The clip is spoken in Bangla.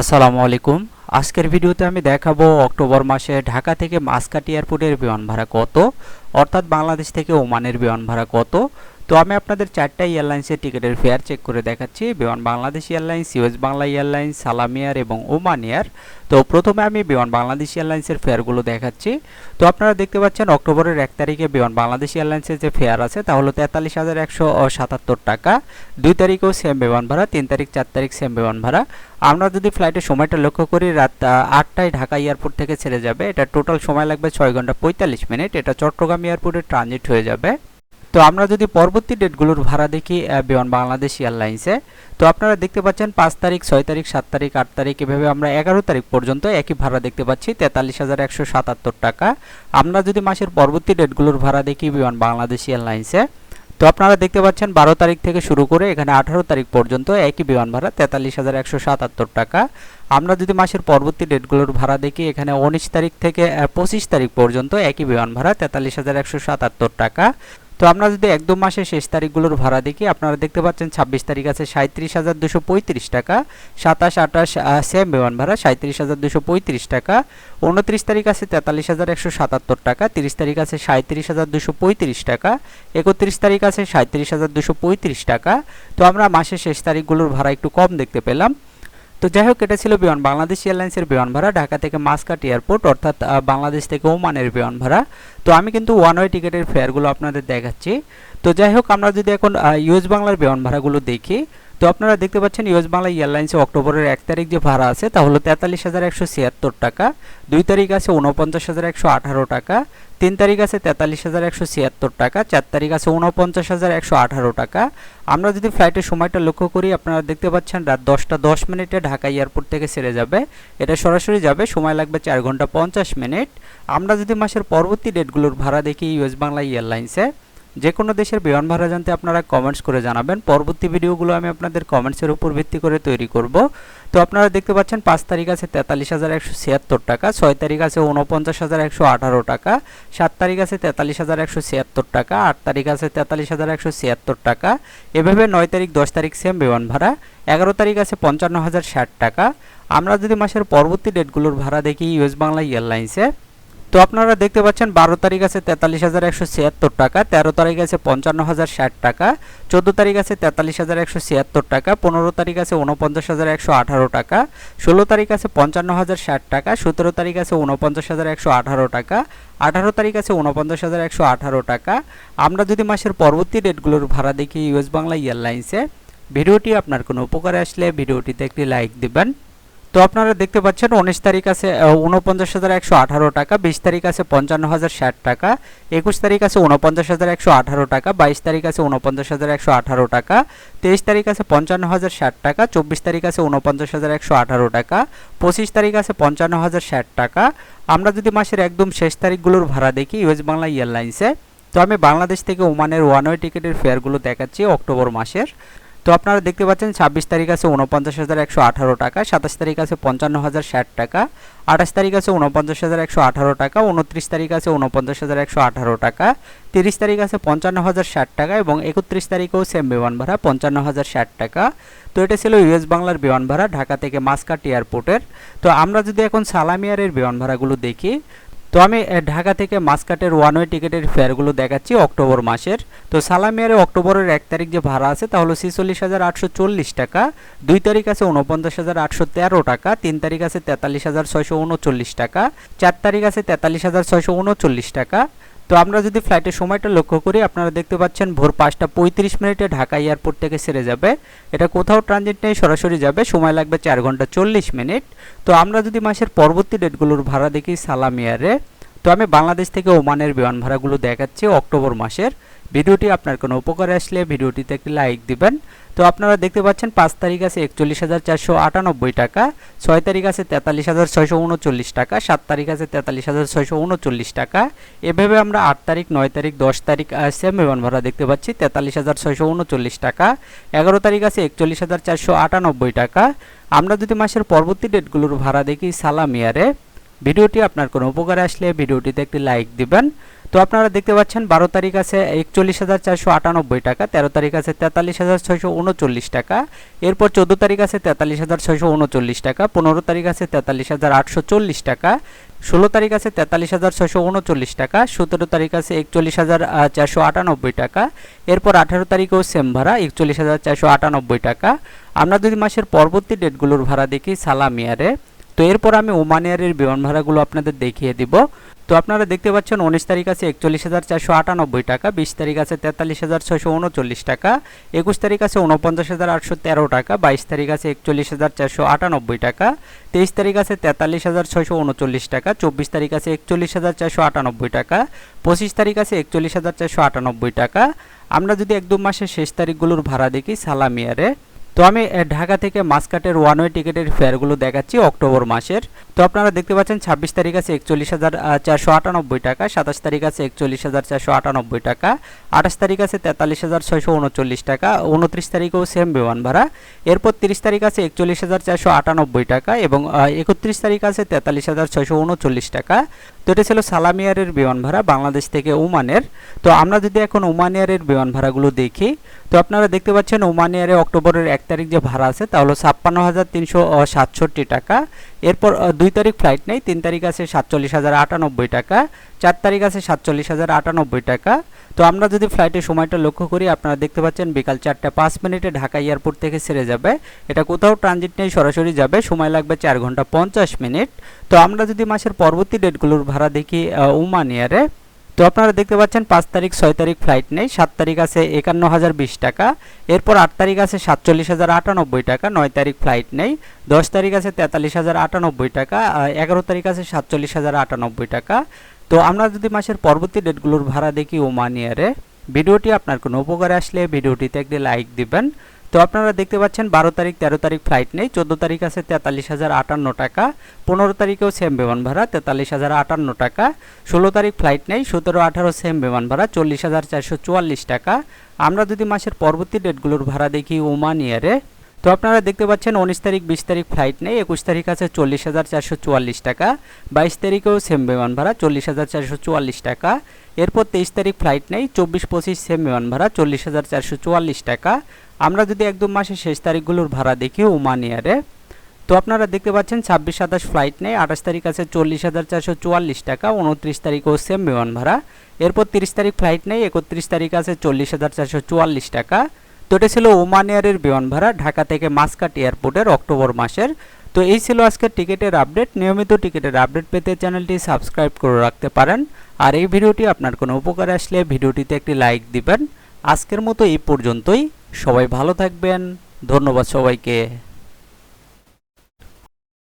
আসসালামু আলাইকুম। আজকের ভিডিওতে আমি দেখাবো অক্টোবর মাসে ঢাকা থেকে মাসকাটি এয়ারপোর্টের বিমান ভাড়া কত, অর্থাৎ বাংলাদেশ থেকে ওমানের বিমান ভাড়া কত তো আমি আপনাদের চারটা এয়ারলাইন্সের টিকিটের ফেয়ার চেক করে দেখাচ্ছি। Biman Bangladesh airlines, US Bangla airlines, Salam air এবং ওমান এয়ার। তো প্রথমে আমি বিমান বাংলাদেশ এয়ারলাইন্সের ফেয়ারগুলো দেখাচ্ছি। তো আপনারা দেখতে পাচ্ছেন অক্টোবরের এক তারিখে বিমান বাংলাদেশ এয়ারলাইন্সের যে ফেয়ার আছে, তা হলো তেতাল্লিশ হাজার একশো সাতাত্তর টাকা। দুই তারিখেও সেম বিমান ভাড়া, তিন তারিখ, চার তারিখ সেম বিমান ভাড়া। আমরা যদি ফ্লাইটের সময়টা লক্ষ্য করি, রাত আটটায় ঢাকা এয়ারপোর্ট থেকে ছেড়ে যাবে। এটা টোটাল সময় লাগবে ছয় ঘণ্টা পঁয়তাল্লিশ মিনিট। এটা চট্টগ্রাম এয়ারপোর্টে ট্রানজিট হয়ে যাবে। তো আমরা যদি পরবর্তী ডেটগুলোর ভাড়া দেখি বিমান বাংলাদেশ এয়ারলাইন্সে, তো আপনারা দেখতে পাচ্ছেন পাঁচ তারিখ, ছয় তারিখ, সাত তারিখ, আট তারিখ, এভাবে আমরা এগারো তারিখ পর্যন্ত একই ভাড়া দেখতে পাচ্ছি, তেতাল্লিশ হাজার একশো সাতাত্তর টাকা। আমরা যদি মাসের পরবর্তী ডেটগুলোর ভাড়া দেখি বিমান বাংলাদেশ এয়ারলাইন্সে, তো আপনারা দেখতে পাচ্ছেন বারো তারিখ থেকে শুরু করে এখানে আঠারো তারিখ পর্যন্ত একই বিমান ভাড়া, তেতাল্লিশ হাজার একশো সাতাত্তর টাকা। আমরা যদি মাসের পরবর্তী ডেটগুলোর ভাড়া দেখি, এখানে উনিশ তারিখ থেকে পঁচিশ তারিখ পর্যন্ত একই বিমান ভাড়া, তেতাল্লিশ হাজার একশো সাতাত্তর টাকা। তো আমরা যদি একদম মাসের শেষ তারিখগুলোর ভাড়া দেখি, আপনারা দেখতে পাচ্ছেন ছাব্বিশ তারিখ আছে সাঁত্রিশ হাজার দুশো পঁয়ত্রিশ টাকা, সাতাশ, আঠাশ সেম বিমান ভাড়া সাঁত্রিশ হাজার দুশো পঁয়ত্রিশ টাকা, উনত্রিশ তারিখ আছে তেতাল্লিশ হাজার একশো সাতাত্তর টাকা, তিরিশ তারিখ আছে সাঁত্রিশ হাজার দুশো পঁয়ত্রিশ টাকা, একত্রিশ তারিখ আছে সাঁত্রিশ হাজার দুশো পঁয়ত্রিশ টাকা। তো আমরা মাসের শেষ তারিখগুলোর ভাড়া একটু কম দেখতে পেলাম। তো যাই হোক, এটা ছিল বিমান, বাংলাদেশ এয়ারলাইন্সের বিমান ভাড়া, ঢাকা থেকে মাসকাট এয়ারপোর্ট, অর্থাৎ বাংলাদেশ থেকে ওমানের বিমান ভাড়া। তো আমি কিন্তু ওয়ান ওয়ে টিকিটের ফেয়ারগুলো আপনাদের দেখাচ্ছি। তো যাই হোক, আমরা যদি এখন ইউএস বাংলার বিমান ভাড়াগুলো দেখি তো আপনারা দেখতে পাচ্ছেন ইউএস বাংলা এয়ারলাইন্সে অক্টোবরের এক তারিখ যে ভাড়া আছে তা হলো তেতাল্লিশ হাজার একশো ছিয়াত্তর টাকা, দুই তারিখ আছে উনপঞ্চাশ হাজার একশো আঠারো টাকা, তিন তারিখ আছে তেতাল্লিশ হাজার একশো ছিয়াত্তর টাকা, চার তারিখ আছে উনপঞ্চাশ হাজার একশো আঠারো টাকা। আমরা যদি ফ্লাইটের সময়টা লক্ষ্য করি, আপনারা দেখতে পাচ্ছেন রাত দশটা দশ মিনিটে ঢাকা এয়ারপোর্ট থেকে ছেড়ে যাবে। এটা সরাসরি যাবে, সময় লাগবে চার ঘণ্টা পঞ্চাশ মিনিট। আমরা যদি মাসের পরবর্তী ডেটগুলোর ভাড়া দেখি ইউএস বাংলা এয়ারলাইন্সে যে কোনো দেশের বিমান ভাড়া জানতে আপনারা কমেন্টস করে জানাবেন। পরবর্তী ভিডিওগুলো আমি আপনাদের কমেন্টসের উপর ভিত্তি করে তৈরি করব। তো আপনারা দেখতে পাচ্ছেন, পাঁচ তারিখ আছে তেতাল্লিশ হাজার একশো ছিয়াত্তর টাকা, ছয় তারিখ আছে উনপঞ্চাশ হাজার একশো আঠারো টাকা, সাত তারিখ আছে তেতাল্লিশ হাজার একশো ছিয়াত্তর টাকা, আট তারিখ আছে তেতাল্লিশ হাজার একশো ছিয়াত্তর টাকা। এভাবে নয় তারিখ, দশ তারিখ সেম বিমান ভাড়া, এগারো তারিখ আছে পঞ্চান্ন হাজার ষাট টাকা। আমরা যদি মাসের পরবর্তী ডেটগুলোর ভাড়া দেখি ইউএস বাংলা এয়ারলাইন্সে তো আপনারা দেখতে পাচ্ছেন বারো তারিখ আছে তেতাল্লিশ হাজার একশো ছিয়াত্তর টাকা, তেরো তারিখ আছে পঞ্চান্ন হাজার ষাট টাকা, চোদ্দ তারিখ আছে তেতাল্লিশ হাজার একশো ছিয়াত্তর টাকা, পনেরো তারিখ আছে উনপঞ্চাশ হাজার একশো আঠারো টাকা, ষোলো তারিখ আছে পঞ্চান্ন হাজার ষাট টাকা, সতেরো তারিখ আছে উনপঞ্চাশ হাজার একশো আঠারো টাকা, আঠারো তারিখ আছে উনপঞ্চাশ হাজার একশো আঠারো টাকা। আমরা যদি মাসের পরবর্তী ডেটগুলোর ভাড়া দেখি ইউএস বাংলা এয়ারলাইন্সে, ভিডিওটি আপনার কোনো উপকারে আসলে ভিডিওটিতে একটি লাইক দিবেন। তো আপনারা দেখতে পাচ্ছেন উনিশ তারিখ আছে উনপঞ্চাশ হাজার একশো আঠারো টাকা, বিশ তারিখ আছে পঞ্চান্ন হাজার ষাট টাকা, একুশ তারিখ আছে উনপঞ্চাশ হাজার একশো আঠারো টাকা, বাইশ তারিখ আছে উনপঞ্চাশ হাজার একশো আঠারো টাকা, তেইশ তারিখ আছে পঞ্চান্ন হাজার ষাট টাকা, চব্বিশ তারিখ আছে উনপঞ্চাশ হাজার একশো আঠারো টাকা, পঁচিশ তারিখ আছে পঞ্চান্ন হাজার ষাট টাকা। আমরা যদি মাসের একদম শেষ তারিখগুলোর ভাড়া দেখি, ইউএস বাংলা এয়ারলাইন্সে, তো আমি বাংলাদেশ থেকে ওমানের ওয়ান ওয়ে টিকিটের ফেয়ারগুলো দেখাচ্ছি অক্টোবর মাসের। তো আপনারা দেখতে পাচ্ছেন, ছাব্বিশ তারিখ আছে উনপঞ্চাশ হাজার একশো আঠারো টাকা, সাতাশ তারিখ আছে পঞ্চান্ন হাজার ষাট টাকা, আঠাশ তারিখ আছে উনপঞ্চাশ হাজার একশো আঠারো টাকা উনত্রিশ তারিখ আছে উনপঞ্চাশ হাজার একশো আঠারো টাকা, তিরিশ তারিখ আছে পঞ্চান্ন হাজার ষাট টাকা এবং একত্রিশ তারিখেও সেম বিমান ভাড়া, পঞ্চান্ন হাজার ষাট টাকা। তো এটা ছিল ইউএস বাংলার বিমান ভাড়া, ঢাকা থেকে মাসকাট এয়ারপোর্টের। তো আমরা যদি এখন সালামিয়ারের বিমান ভাড়াগুলো দেখি তো আমি ঢাকা থেকে মাসকাটের ওয়ান ওয়ে টিকিটের ফেয়ারগুলো দেখাচ্ছি অক্টোবর মাসের। তো সালামিয়ারে অক্টোবরের এক তারিখ যে ভাড়া আছে তা হলো ছিচল্লিশ হাজার আটশো চল্লিশ টাকা, দুই তারিখ আছে ঊনপঞ্চাশ হাজার আটশো তেরো টাকা, তিন তারিখ আছে তেতাল্লিশ হাজার ছয়শো উনচল্লিশ টাকা, চার তারিখ আছে তেতাল্লিশ হাজার ছয়শো উনচল্লিশ টাকা তো আমরা যদি ফ্লাইটের সময়টা লক্ষ্য করি, আপনারা দেখতে পাচ্ছেন ভোর পাঁচটা পঁয়ত্রিশ মিনিটে ঢাকা এয়ারপোর্ট থেকে সেরে যাবে। এটা কোথাও ট্রানজিট নেই, সরাসরি যাবে। সময় লাগবে চার ঘণ্টা চল্লিশ মিনিট। তো আমরা যদি মাসের পরবর্তী ডেটগুলোর ভাড়া দেখি, সালাম এয়ারে তো আমি বাংলাদেশ থেকে ওমানের বিমান ভাড়াগুলো দেখাচ্ছি অক্টোবর মাসের। ভিডিওটি আপনার কোনো উপকারে আসলে ভিডিওটিতে একটি লাইক দিবেন। তো আপনারা দেখতে পাচ্ছেন পাঁচ তারিখ আছে একচল্লিশ হাজার চারশো আটানব্বই টাকা, ছয় তারিখ আছে তেতাল্লিশ হাজার ছয়শো উনচল্লিশ টাকা, সাত তারিখ আছে তেতাল্লিশ হাজার ছয়শো উনচল্লিশ টাকা। এভাবে আমরা আট তারিখ, নয় তারিখ, দশ তারিখ সেম বিমান ভাড়া দেখতে পাচ্ছি, তেতাল্লিশ হাজার ছয়শো উনচল্লিশ টাকা। এগারো তারিখ আছে একচল্লিশ হাজার চারশো আটানব্বই টাকা। আমরা যদি মাসের পরবর্তী ডেটগুলোর ভাড়া দেখি সালামিয়ারে ভিডিওটি আপনার কোনো উপকারে আসলে ভিডিওটিতে একটি লাইক দিবেন। তো আপনারা দেখতে পাচ্ছেন, বারো তারিখ আছে একচল্লিশ হাজার চারশো আটানব্বই টাকা, তেরো তারিখ আছে তেতাল্লিশ হাজার ছয়শো উনচল্লিশ টাকা, এরপর চোদ্দ তারিখ আছে তেতাল্লিশ হাজার ছয়শো উনচল্লিশ টাকা, পনেরো তারিখ আছে তেতাল্লিশ হাজার আটশো চল্লিশ টাকা, ষোলো তারিখ আছে তেতাল্লিশ হাজার ছয়শো উনচল্লিশ টাকা, সতেরো তারিখ আছে একচল্লিশ হাজার চারশো আটানব্বই টাকা, এরপর আঠারো তারিখেও সেম ভাড়া, একচল্লিশ হাজার চারশো আটানব্বই টাকা। আমরা যদি মাসের পরবর্তী ডেটগুলোর ভাড়া দেখি সালামিয়ারে তো এরপর আমি ওমানিয়ারের বিমান ভাড়াগুলো আপনাদের দেখিয়ে দিব। তো আপনারা দেখতে পাচ্ছেন উনিশ তারিখ আছে একচল্লিশ হাজার চারশো আটানব্বই টাকা, বিশ তারিখ আছে তেতাল্লিশ হাজার ছয়শো উনচল্লিশ টাকা, একুশ তারিখ আছে উনপঞ্চাশ হাজার আটশো তেরো টাকা, বাইশ তারিখ আছে একচল্লিশ হাজার চারশো আটানব্বই টাকা, তেইশ তারিখ আছে তেতাল্লিশ হাজার ছয়শো উনচল্লিশ টাকা, চব্বিশ তারিখ আছে একচল্লিশ হাজার চারশো আটানব্বই টাকা, পঁচিশ তারিখ আছে একচল্লিশ হাজার চারশো আটানব্বই টাকা। আমরা যদি এক দু মাসের শেষ তারিখগুলোর ভাড়া দেখি সালামিয়ারে তো আমি ঢাকা থেকে মাসকাটের ওয়ান ওয়ে টিকিটের ফেয়ারগুলো দেখাচ্ছি অক্টোবর মাসের। তো আপনারা দেখতে পাচ্ছেন ছাব্বিশ তারিখ আছে একচল্লিশ হাজার চারশো আটানব্বই টাকা, সাতাশ তারিখ আছে একচল্লিশ হাজার, চারশো আটানব্বই টাকা, আঠাশ তারিখ আছে তেতাল্লিশ হাজার, ছয়শো উনচল্লিশ টাকা, উনত্রিশ তারিখেও সেম বিমান ভাড়া। এরপর তিরিশ তারিখ আছে একচল্লিশ হাজার, চারশো আটানব্বই টাকা এবং একত্রিশ তারিখ আছে তেতাল্লিশ হাজার, ছয়শো উনচল্লিশ টাকা। তো এটা ছিল সালামিয়ারের বিমান ভাড়া বাংলাদেশ থেকে ওমানের। তো আমরা যদি এখন ওমানিয়ারের বিমান ভাড়াগুলো দেখি, তো আপনারা দেখতে পাচ্ছেন ওমানিয়ারে অক্টোবরের এক তারিখ যে ভাড়া আছে তা হলো ছাপ্পান্ন হাজার তিনশো সাতষট্টি টাকা। এরপর দুই তারিখ ফ্লাইট নেই, তিন তারিখ আছে সাতচল্লিশ হাজার আটানব্বই টাকা, চার তারিখ আছে সাতচল্লিশ হাজার আটানব্বই টাকা। তো আমরা যদি ফ্লাইটের সময়টা লক্ষ্য করি, আপনারা দেখতে পাচ্ছেন বিকাল চারটে পাঁচ মিনিটে ঢাকা এয়ারপোর্ট থেকে ছেড়ে যাবে। এটা কোথাও ট্রানজিট নেই, সরাসরি যাবে, সময় লাগবে চার ঘণ্টা পঞ্চাশ মিনিট। তো আমরা যদি মাসের পরবর্তী ডেটগুলোর ভাড়া দেখি ওমান এয়ারে তো আপনারা দেখতে পাচ্ছেন পাঁচ তারিখ, ছয় তারিখ ফ্লাইট নেই, সাত তারিখ আছে একান্ন হাজার বিশ টাকা, এরপর আট তারিখ আছে সাতচল্লিশ হাজার আটানব্বই টাকা, নয় তারিখ ফ্লাইট নেই, দশ তারিখ আছে তেতাল্লিশ হাজার আটানব্বই টাকা এগারো তারিখ আছে সাতচল্লিশ হাজার আটানব্বই টাকা। তো আমরা যদি মাসের পরবর্তী ডেটগুলোর ভাড়া দেখি ওমান ইয়ারে ভিডিওটি আপনার কোনো উপকারে আসলে, ভিডিওটিতে একটি লাইক দিবেন। তো আপনারা দেখতে পাচ্ছেন বারো তারিখ, তেরো তারিখ ফ্লাইট নেই, চোদ্দ তারিখ আছে তেতাল্লিশ হাজার আটান্ন টাকা, পনেরো তারিখেও সেম বিমান ভাড়া, তেতাল্লিশ হাজার আটান্ন টাকা, ষোলো তারিখ ফ্লাইট নেই, সতেরো, আঠারো সেম বিমান ভাড়া, চল্লিশ হাজার চারশো চুয়াল্লিশ টাকা। আমরা যদি মাসের পরবর্তী ডেটগুলোর ভাড়া দেখি, ওমান ইয়ারে তো আপনারা দেখতে পাচ্ছেন উনিশ তারিখ, বিশ তারিখ ফ্লাইট নেই, একুশ তারিখ আছে চল্লিশ হাজার চারশো চুয়াল্লিশ টাকা, বাইশ তারিখেও সেম বিমান ভাড়া, চল্লিশ হাজার চারশো চুয়াল্লিশ টাকা। এরপর তেইশ তারিখ ফ্লাইট নেই, চব্বিশ, পঁচিশ সেম বিমান ভাড়া, চল্লিশ হাজার চারশো চুয়াল্লিশ টাকা। আমরা যদি একদম মাসের শেষ তারিখগুলোর ভাড়া দেখি ওমান ইয়ারে তো আপনারা দেখতে পাচ্ছেন ছাব্বিশ, সাতাশ ফ্লাইট নেই, আঠাশ তারিখ আছে চল্লিশ হাজার চারশো চুয়াল্লিশ টাকা, উনত্রিশ তারিখও সেম বিমান ভাড়া। এরপর তিরিশ তারিখ ফ্লাইট নেই, একত্রিশ তারিখ আছে চল্লিশ হাজার চারশো চুয়াল্লিশ টাকা। তো এটা ছিল ওমান এয়ারের বিমান ভাড়া ঢাকা থেকে মাসকাট এয়ারপোর্টের অক্টোবর মাসের। তো এই ছিল আজকের টিকিটের আপডেট। নিয়মিত টিকিটের আপডেট পেতে চ্যানেলটি সাবস্ক্রাইব করে রাখতে পারেন। আর এই ভিডিওটি আপনার কোনো উপকারে আসলে ভিডিওটিতে একটি লাইক দিবেন। আজকের মতো এই পর্যন্তই। সবাই ভালো থাকবেন। ধন্যবাদ সবাইকে।